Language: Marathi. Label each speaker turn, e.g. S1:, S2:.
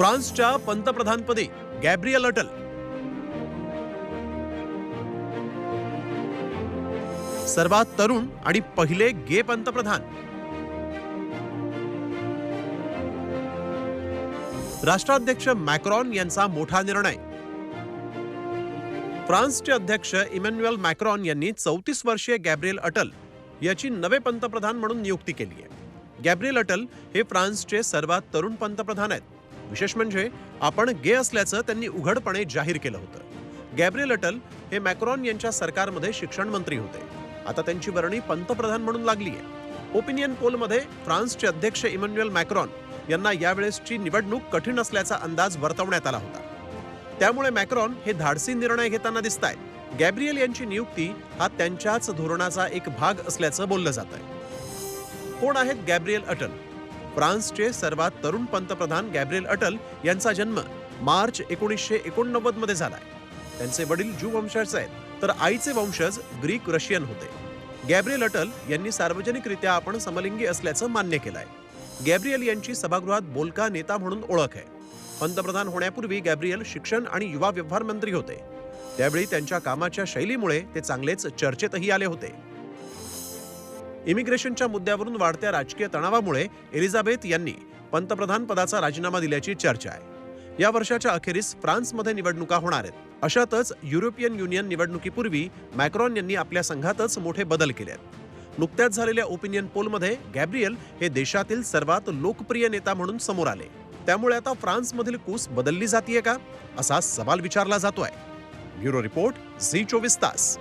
S1: फ्रान्सच्या पंतप्रधानपदी गॅब्रियल अटल. सर्वात तरुण आणि पहिले गे पंतप्रधान. राष्ट्राध्यक्ष मॅक्रॉन यांचा मोठा निर्णय. फ्रान्सचे अध्यक्ष इमॅन्युएल मॅक्रॉन यांनी चौतीस वर्षीय गॅब्रियल अटल याची नवे पंतप्रधान म्हणून नियुक्ती केली आहे. गॅब्रियल अटल हे फ्रान्सचे सर्वात तरुण पंतप्रधान आहेत. विशेष म्हणजे आपण गे असल्याचं त्यांनी उघडपणे जाहीर केलं होतं. गॅब्रियल अटल हे मॅक्रॉन यांच्या सरकारमध्ये शिक्षण मंत्री होते. आता त्यांची वर्णी पंतप्रधान म्हणून लागली आहे ओपिनियन पोलमध्ये फ्रान्सचे अध्यक्ष इमॅन्युएल मॅक्रॉन यांना यावेळेसची निवडणूक कठीण असल्याचा अंदाज वर्तवण्यात आला होता. त्यामुळे मॅक्रॉन हे धाडसी निर्णय घेताना दिसत आहेत गॅब्रियल यांची नियुक्ती हा त्यांच्याच धोरणाचा एक भाग असल्याचं बोललं जात आहे कोण आहेत गॅब्रियल अटल? फ्रान्सचे सर्वात तरुण पंतप्रधान गॅब्रिएल अटल यांचा जन्म मार्च एकोणीसशे एकोणनव्वदमध्ये झालाय. त्यांचे वडील ज्यू वंशाचे आहेत तर आईचे वंशज ग्रीक रशियन होते. गॅब्रिएल अटल यांनी सार्वजनिकरित्या आपण समलिंगी असल्याचं मान्य केलंय. गॅब्रिएल यांची सभागृहात बोलका नेता म्हणून ओळख आहे. पंतप्रधान होण्यापूर्वी गॅब्रिएल शिक्षण आणि युवा व्यवहार मंत्री होते. त्यावेळी त्यांच्या कामाच्या शैलीमुळे ते चांगलेच चर्चेतही आले होते. इमिग्रेशनच्या मुद्द्यावरून वाढत्या राजकीय तणावामुळे एलिझाबेथ यांनी पंतप्रधान पदाचा राजीनामा दिल्याची चर्चा आहे. या वर्षाच्या अखेरीस फ्रान्समध्ये निवडणुका होणार आहेत. अशातच युरोपियन युनियन निवडणुकीपूर्वी मॅक्रॉन यांनी आपल्या संघातच मोठे बदल केले आहेत. नुकत्याच झालेल्या ओपिनियन पोलमध्ये गॅब्रियल हे देशातील सर्वात लोकप्रिय नेता म्हणून समोर आले. त्यामुळे आता फ्रान्समधील कूस बदलली जातीये का? असा सवाल विचारला जातोय. ब्युरो रिपोर्ट झी चोवीस तास.